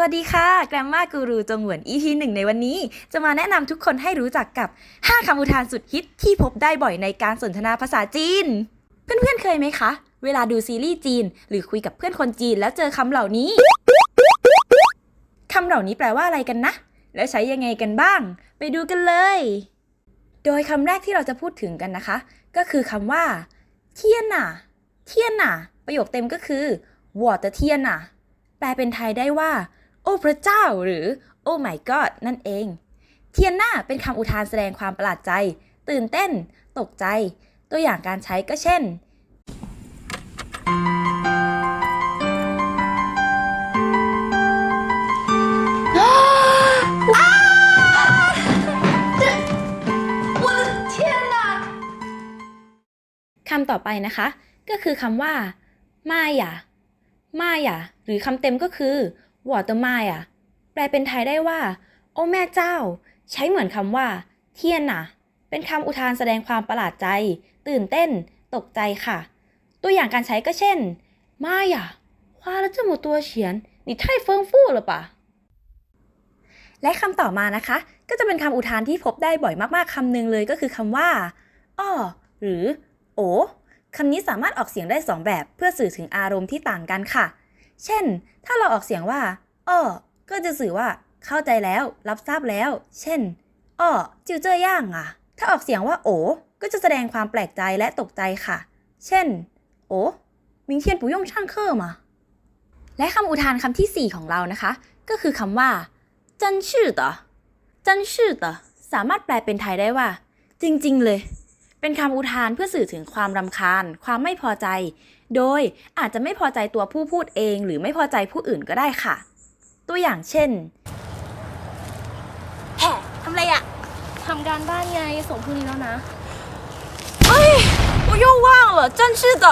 วัสดีค่ะ แกรมมากูรูจงหวน EP หนึ่งในวันนี้ จะมาแนะนำทุกคนให้รู้จักกับ 5คำอุทานสุดฮิตที่พบได้บ่อยในการสนทนาภาษาจีน เพื่อนๆเคยไหมคะ เวลาดูซีรีส์จีน หรือคุยกับเพื่อนคนจีนแล้วเจอคำเหล่านี้คำเหล่านี้แปลว่าอะไรกันนะ แล้วใช้ยังไงกันบ้าง ไปดูกันเลย โดยคำแรกที่เราจะพูดถึงกันนะคะ ก็คือคำว่า เทียนน่ะ เทียนน่ะ ประโยคเต็มก็คือวอเตเทียนน่ะ แปลเป็นไทยได้ว่า โอ้พระเจ้าหรือ โอ้ my god นั่นเอง เทียนหน้าเป็นคำอุทานแสดงความประหลาดใจ ตื่นเต้น ตกใจ ตัวอย่างการใช้ก็เช่น คำต่อไปนะคะ ก็คือคำว่า มาหย่ามาหย่าหรือคำเต็มก็คือ วอเตอร์ไมอะแปลเป็นไทยได้ว่า โอแม่เจ้า ใช้เหมือนคำว่า เทียนน่ะ เป็นคำอุทานแสดงความประหลาดใจ ตื่นเต้น ตกใจค่ะ ตัวอย่างการใช้ก็เช่นมาอย่าคว้าแล้วจะหมดตัวเฉียนนี่ไทยเฟิงฟู่หรือปะและคำต่อมานะคะ ก็จะเป็นคำอุทานที่พบได้บ่อยมากๆคำหนึ่งเลยก็คือคำว่าอ้อหรือ โอคำนี้สามารถออกเสียงได้สองแบบเพื่อสื่อถึงอารมณ์ที่ต่างกันค่ะ เช่น ถ้าเราออกเสียงว่าอ้อก็จะสื่อว่า เข้าใจแล้ว รับทราบแล้ว เช่นอ้อจิวเจอย่าง อะ ถ้าออกเสียงว่า โอ้ก็จะแสดงความแปลกใจและตกใจค่ะ เช่น โอ้มิงเทียนปุยงช่างเคอมาและคำอุทานคำที่ 4 ของเรานะคะ ก็คือคำว่าจันชื่อต่อจันชื่อต่อสามารถแปลเป็นไทยได้ว่า จริง ๆ เลย เป็นคำอุทานเพื่อสื่อถึงความรำคาญ ความไม่พอใจ โดยอาจจะไม่พอใจตัวผู้พูดเอง หรือไม่พอใจผู้อื่นก็ได้ค่ะ ตัวอย่างเช่น แห่ทำไรอะ ทำการบ้านไงส่งพรุ่งนี้แล้วนะ 我又忘了真是的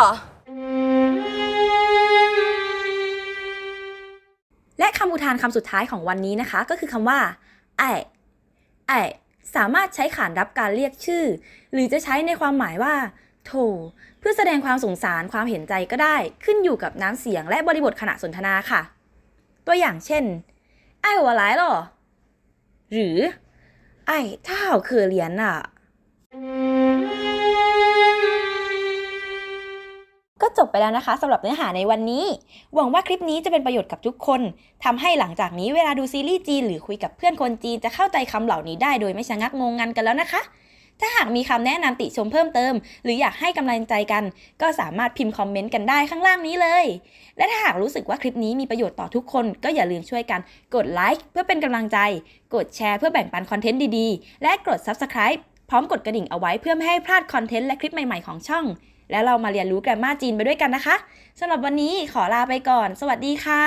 และคำอุทานคำสุดท้ายของวันนี้นะคะ ก็คือคำว่าไอไอ สามารถใช้ขานรับการเรียกชื่อ หรือจะใช้ในความหมายว่า โถ เพื่อแสดงความสงสารความเห็นใจก็ได้ ขึ้นอยู่กับน้ำเสียงและบริบทขณะสนทนาค่ะ ตัวอย่างเช่น ไอ้หัวร้ายหรอ หรือ ไอ้ถ้าเขาเคอเรียนอะ ก็จบไปแล้วนะคะสำหรับเนื้อหาในวันนี้ หวังว่าคลิปนี้จะเป็นประโยชน์กับทุกคนทำให้หลังจากนี้เวลาดูซีรีส์จีนหรือคุยกับเพื่อนคนจีนจะเข้าใจคำเหล่านี้ได้โดยไม่ชะงักงงงันกันแล้วนะคะ ถ้าหากมีคำแนะนำติชมเพิ่มเติม หรืออยากให้กำลังใจกัน ก็สามารถพิมพ์คอมเมนต์กันได้ข้างล่างนี้เลย และถ้าหากรู้สึกว่าคลิปนี้มีประโยชน์ต่อทุกคน ก็อย่าลืมช่วยกันกดไลค์เพื่อเป็นกำลังใจ กดแชร์เพื่อแบ่งปันคอนเทนต์ดีๆ และกด Subscribe พร้อมกดกระดิ่งเอาไว้เพื่อไม่ให้พลาดคอนเทนต์และคลิปใหม่ๆของช่อง แล้วเรามาเรียนรู้แกรมมาจีนไปด้วยกันนะคะสำหรับวันนี้ขอลาไปก่อน สวัสดีค่ะ